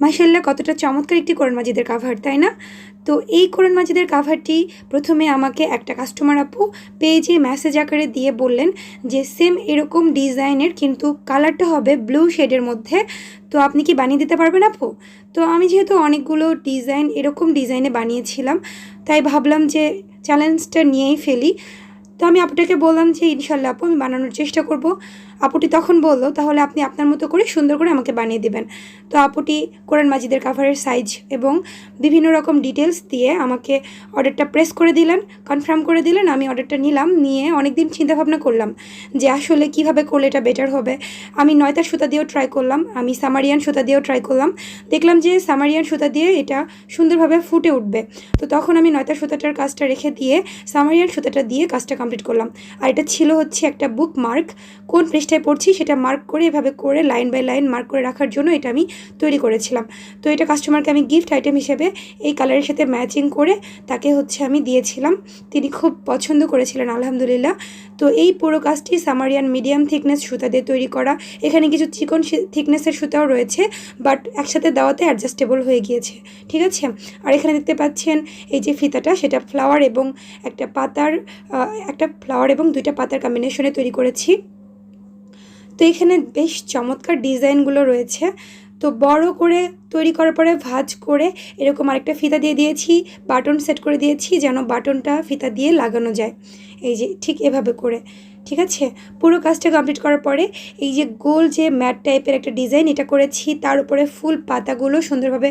মাসাল্লাহ কতটা চমৎকার একটি কোরআন মাজিদের কাভার তাই না? তো এই কোরআন মাজিদের কাভারটি প্রথমে আমাকে একটা কাস্টমার আপু পেজে মেসেজ আকারে দিয়ে বললেন যে সেম এরকম ডিজাইনের কিন্তু কালারটা হবে ব্লু শেডের মধ্যে। তো আপনি কি বানিয়ে দিতে পারবেন আপু? তো আমি যেহেতু অনেকগুলো ডিজাইন, এরকম ডিজাইনে বানিয়েছিলাম, তাই ভাবলাম যে চ্যালেঞ্জটা নিয়েই ফেলি। তো আমি আপুটাকে বললাম যে, ইনশাল্লাহ আপু, আমি বানানোর চেষ্টা করব। আপুটি তখন বলল, তাহলে আপনি আপনার মতো করে সুন্দর করে আমাকে বানিয়ে দেবেন। তো আপুটি কোরআন মাজিদের কাভারের সাইজ এবং বিভিন্ন রকম ডিটেলস দিয়ে আমাকে অর্ডারটা প্রেস করে দিলেন কনফার্ম করে দিলেন, আমি অর্ডারটা নিলাম, নিয়ে অনেক দিন চিন্তাভাবনা করলাম যে, আসলে কীভাবে করলে এটা বেটার হবে? আমি নয়তার সুতা দিয়েও ট্রাই করলাম, আমি সামারিয়ান সুতা দিয়েও ট্রাই করলাম। দেখলাম যে, সামারিয়ান সুতা দিয়ে এটা সুন্দরভাবে ফুটে উঠবে। তো তখন আমি নয়তার সুতাটার কাজটা রেখে দিয়ে, সামারিয়ান সুতাটা দিয়ে কাজটা কমপ্লিট করলাম। আর এটা ছিল হচ্ছে একটা বুক মার্ক কোন পৃষ্ঠায় পড়ছি সেটা মার্ক করে এভাবে করে লাইন বাই লাইন মার্ক করে রাখার জন্য এটা আমি তৈরি করেছিলাম। তো এটা কাস্টমারকে আমি গিফট আইটেম হিসেবে এই কালারের সাথে ম্যাচিং করে তাকে হচ্ছে আমি দিয়েছিলাম। তিনি খুব পছন্দ করেছিলেন আলহামদুলিল্লাহ। তো এই পুরো কাজটি সামারিয়ান মিডিয়াম থিকনেস সুতা দিয়ে তৈরি করা। এখানে কিছু চিকন থিকনেসের সুতাও রয়েছে বাট একসাথে দেওয়াতে অ্যাডজাস্টেবল হয়ে গিয়েছে। ঠিক আছে? আর এখানে দেখতে পাচ্ছেন এই যে ফিতাটা সেটা ফ্লাওয়ার এবং একটা পাতার আহ, একটা ফ্লাওয়ার এবং দুইটা পাতার কম্বিনেশনে তৈরি করেছি। তো এখানে বেশ চমৎকার ডিজাইনগুলো রয়েছে। তো বড় করে তৈরি করার পরে ভাজ করে এরকম আরেকটা ফিতা দিয়ে দিয়েছি, বাটন সেট করে দিয়েছি যেন বাটনটা ফিতা দিয়ে লাগানো যায়। এই যে ঠিক এভাবে করে। ঠিক আছে? পুরো কাজটা কমপ্লিট করার পরে এই যে গোল যে ম্যাট টাইপের একটা ডিজাইন এটা করেছি, তার উপরে ফুল পাতাগুলো সুন্দরভাবে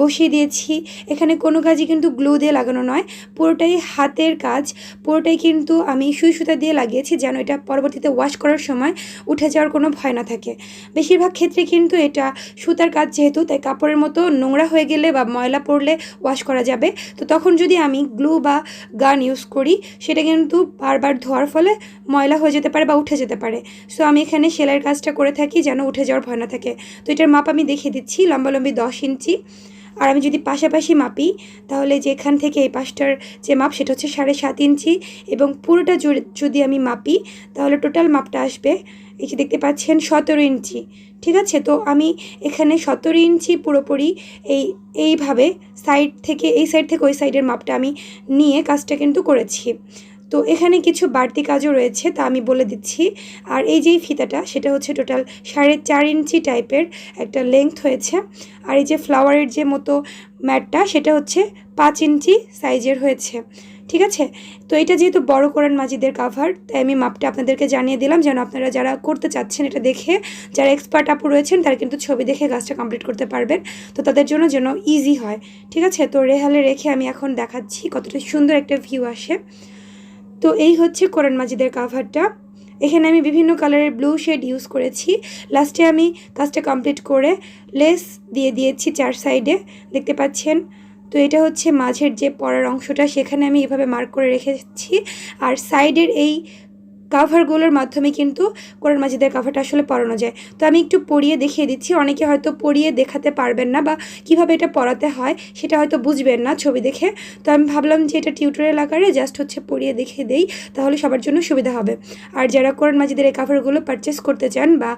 বসিয়ে দিয়েছি। এখানে কোনো কাজই কিন্তু গ্লু দিয়ে লাগানো নয়, পুরোটাই হাতের কাজ। পুরোটাই কিন্তু আমি সুই সুতা দিয়ে লাগিয়েছি যেন এটা পরবর্তীতে ওয়াশ করার সময় উঠে যাওয়ার কোনো ভয় না থাকে। বেশিরভাগ ক্ষেত্রে কিন্তু এটা সুতার কাজ যেহেতু, তাই কাপড়ের মতো নোংরা হয়ে গেলে বা ময়লা পড়লে ওয়াশ করা যাবে। তো তখন যদি আমি গ্লু বা গান ইউজ করি, সেটা কিন্তু বারবার ধোয়ার ফলে ময়লা হয়ে যেতে পারে বা উঠে যেতে পারে। সো আমি এখানে সেলাইয়ের কাজটা করে থাকি যেন উঠে যাওয়ার ভয় না থাকে। তো এটার মাপ আমি দেখিয়ে দিচ্ছি, লম্বালম্বি দশ ইঞ্চি। আর আমি যদি পাশাপাশি মাপি, তাহলে যেখান থেকে এই পাশটার যে মাপ, সেটা হচ্ছে সাড়ে সাত ইঞ্চি। এবং পুরোটা যদি আমি মাপি, তাহলে টোটাল মাপটা আসবে, এই যে দেখতে পাচ্ছেন সতেরো ইঞ্চি। ঠিক আছে? তো আমি এখানে সতেরো ইঞ্চি পুরোপুরি এই, এইভাবে সাইড থেকে, এই সাইড থেকে ওই সাইডের মাপটা আমি নিয়ে কাজটা কিন্তু করেছি। তো এখানে কিছু বাড়তি কাজও রয়েছে, তা আমি বলে দিচ্ছি। আর এই যেই ফিতাটা, সেটা হচ্ছে টোটাল সাড়ে চার ইঞ্চি টাইপের একটা লেংথ হয়েছে। আর এই যে ফ্লাওয়ারের যে মতো ম্যাটটা, সেটা হচ্ছে পাঁচ ইঞ্চি সাইজের হয়েছে। ঠিক আছে? তো এটা যেহেতু বড় কোরআন মাজিদের কাভার তাই আমি মাপটা আপনাদেরকে জানিয়ে দিলাম, যেন আপনারা যারা করতে চাচ্ছেন এটা দেখে, যারা এক্সপার্ট আপু রয়েছেন, তারা কিন্তু ছবি দেখে কাজটা কমপ্লিট করতে পারবেন। তো তাদের জন্য যেন ইজি হয়। ঠিক আছে? তো রেহালে রেখে আমি এখন দেখাচ্ছি কতটা সুন্দর একটা ভিউ আসে। তো এই হচ্ছে কোরআন মাজিদের কাভারটা এখানে আমি বিভিন্ন কালারের ব্লু শেড ইউজ করেছি। লাস্টে আমি কাজটা কমপ্লিট করে লেস দিয়ে দিয়েছি চার সাইডে দেখতে পাচ্ছেন? তো এটা হচ্ছে মাঝের যে পড়ার অংশটা, সেখানে আমি এভাবে মার্ক করে রেখেছি। আর সাইডের এই কাভারগুলোর মাধ্যমে কিন্তু কোরআন মাজিদের কাভারটা আসলে পড়ানো যায়। তো আমি একটু পড়িয়ে দেখিয়ে দিচ্ছি, অনেকে হয়তো পড়িয়ে দেখাতে পারবেন না বা কীভাবে এটা পড়াতে হয় সেটা হয়তো বুঝবেন না ছবি দেখে। তো আমি ভাবলাম যে এটা টিউটোরিয়াল আকারে জাস্ট হচ্ছে পড়িয়ে দেখিয়ে দেই, তাহলে সবার জন্য সুবিধা হবে। আর যারা কোরআন মাজিদের এই কাভারগুলো পারচেস করতে চান বা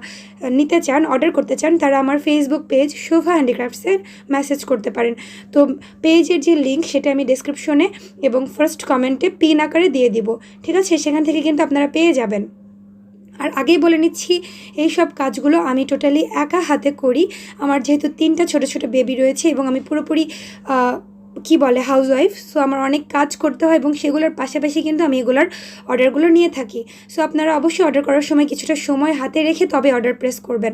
নিতে চান অর্ডার করতে চান, তারা আমার ফেসবুক পেজ শোভা হ্যান্ডিক্রাফটসের মেসেজ করতে পারেন। তো পেজের যে লিঙ্ক সেটা আমি ডিসক্রিপশনে এবং ফার্স্ট কমেন্টে পিন আকারে দিয়ে দিব। ঠিক আছে? সেখান থেকে কিন্তু আপনারা পেয়ে যাবেন। আর আগেই বলে নিচ্ছি, এই সব কাজগুলো আমি টোটালি একা হাতে করি। আমার যেহেতু তিনটা ছোট ছোট বেবি রয়েছে এবং আমি পুরোপুরি কি বলে হাউস ওয়াইফ সো আমার অনেক কাজ করতে হয় এবং সেগুলোর পাশাপাশি কিন্তু আমি এগুলোর অর্ডারগুলো নিয়ে থাকি। সো আপনারা অবশ্যই অর্ডার করার সময় কিছুটা সময় হাতে রেখে তবে অর্ডার প্রেস করবেন।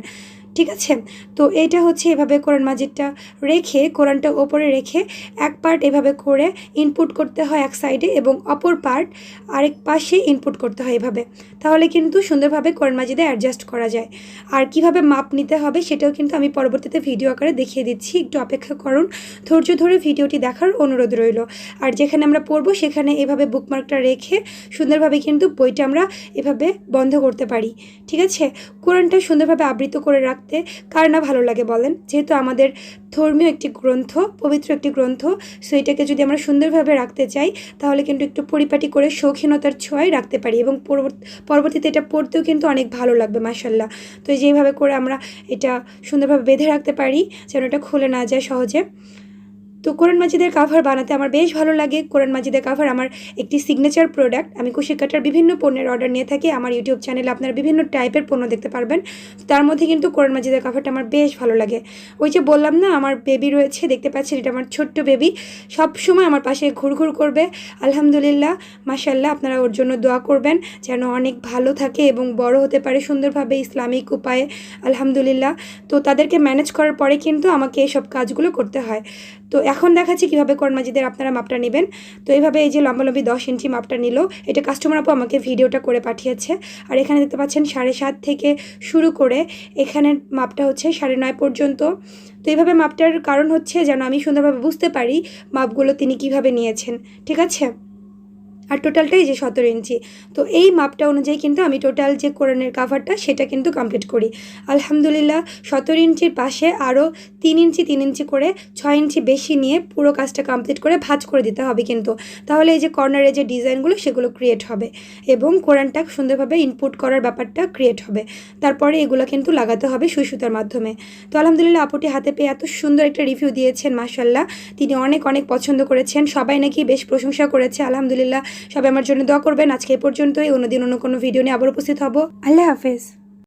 ঠিক আছে? তো এইটা হচ্ছে এভাবে কোরআন মাজিদটা রেখে, কোরআনটা ওপরে রেখে এক পার্ট এভাবে করে ইনপুট করতে হয় এক সাইডে এবং অপর পার্ট আরেক পাশে ইনপুট করতে হয় এভাবে। তাহলে কিন্তু সুন্দরভাবে কোরআন মাজিদে অ্যাডজাস্ট করা যায়। আর কীভাবে মাপ নিতে হবে সেটাও কিন্তু আমি পরবর্তীতে ভিডিও আকারে দেখিয়ে দিচ্ছি। একটু অপেক্ষা করুন। ধৈর্য ধরে ভিডিওটি দেখার অনুরোধ রইল। আর যেখানে আমরা পড়ব সেখানে এভাবে বুকমার্কটা রেখে সুন্দরভাবে কিন্তু বইটা আমরা এভাবে বন্ধ করতে পারি। ঠিক আছে? কোরআনটা সুন্দরভাবে আবৃত করে রাখতে পড়তে কার না ভালো লাগে বলেন? যেহেতু আমাদের ধর্মীয় একটি গ্রন্থ, পবিত্র একটি গ্রন্থ সো এটাকে যদি আমরা সুন্দরভাবে রাখতে চাই, তাহলে কিন্তু একটু পরিপাটি করে শৌখিনতার ছোঁয়ায় রাখতে পারি এবং পরবর্তীতে এটা পড়তেও কিন্তু অনেক ভালো লাগবে মাসাল্লাহ তো যেভাবে করে আমরা এটা সুন্দরভাবে বেঁধে রাখতে পারি, যেন এটা খুলে না যায় সহজে। তো কোরআন মাজিদের কাভার বানাতে আমার বেশ ভালো লাগে। কোরআন মাজিদের কাভার আমার একটি সিগনেচার প্রোডাক্ট আমি কুশি কাটার বিভিন্ন পণ্যের অর্ডার নিয়ে থাকি। আমার ইউটিউব চ্যানেলে আপনারা বিভিন্ন টাইপের পণ্য দেখতে পারবেন। তার মধ্যে কিন্তু কোরআন মাজিদের কাভারটা আমার বেশ ভালো লাগে। ওই যে বললাম না, আমার বেবি রয়েছে, দেখতে পাচ্ছেন, এটা আমার ছোট্ট বেবি সব সময় আমার পাশে ঘুরঘুর করবে। আলহামদুলিল্লাহ মাশাল্লাহ আপনারা ওর জন্য দোয়া করবেন যেন অনেক ভালো থাকে এবং বড় হতে পারে সুন্দরভাবে ইসলামিক উপায়ে। আলহামদুলিল্লাহ। তো তাদেরকে ম্যানেজ করার পরে কিন্তু আমাকে এসব কাজগুলো করতে হয়। তো এখন দেখাচ্ছি কীভাবে কোরআন মাজিদের আপনারা মাপটা নেবেন। তো এইভাবে এই যে লম্বালম্বি দশ ইঞ্চি মাপটা নিল, এটা কাস্টমার আপু আমাকে ভিডিওটা করে পাঠিয়েছে। আর এখানে দেখতে পাচ্ছেন সাড়ে সাত থেকে শুরু করে এখানের মাপটা হচ্ছে সাড়ে নয় পর্যন্ত। তো এইভাবে মাপটার কারণ হচ্ছে যেন আমি সুন্দরভাবে বুঝতে পারি মাপগুলো তিনি কীভাবে নিয়েছেন, ঠিক আছে? আর টোটালটাই যে সতেরো ইঞ্চি। তো এই মাপটা অনুযায়ী কিন্তু আমি টোটাল যে কোরআনের কাভারটা সেটা কিন্তু কমপ্লিট করি। আলহামদুলিল্লাহ, সতেরো ইঞ্চির পাশে আরও তিন ইঞ্চি তিন ইঞ্চি করে ছয় ইঞ্চি বেশি নিয়ে পুরো কাজটা কমপ্লিট করে ভাঁজ করে দিতে হবে কিন্তু। তাহলে এই যে কর্নারে যে ডিজাইনগুলো সেগুলো ক্রিয়েট হবে এবং কোরআনটা সুন্দরভাবে ইনপুট করার ব্যাপারটা ক্রিয়েট হবে। তারপরে এগুলো কিন্তু লাগাতে হবে সুই সুতার মাধ্যমে। তো আলহামদুলিল্লাহ, আপুটি হাতে পেয়ে এত সুন্দর একটা রিভিউ দিয়েছেন মাসাল্লাহ তিনি অনেক অনেক পছন্দ করেছেন। সবাই নাকি বেশ প্রশংসা করেছে, আলহামদুলিল্লাহ। সবাই আমার জন্য দোয়া করবেন। আজকে এই পর্যন্তই। অন্যদিন অন্য কোনো ভিডিও নিয়ে আবার উপস্থিত হব। আল্লাহ হাফেজ।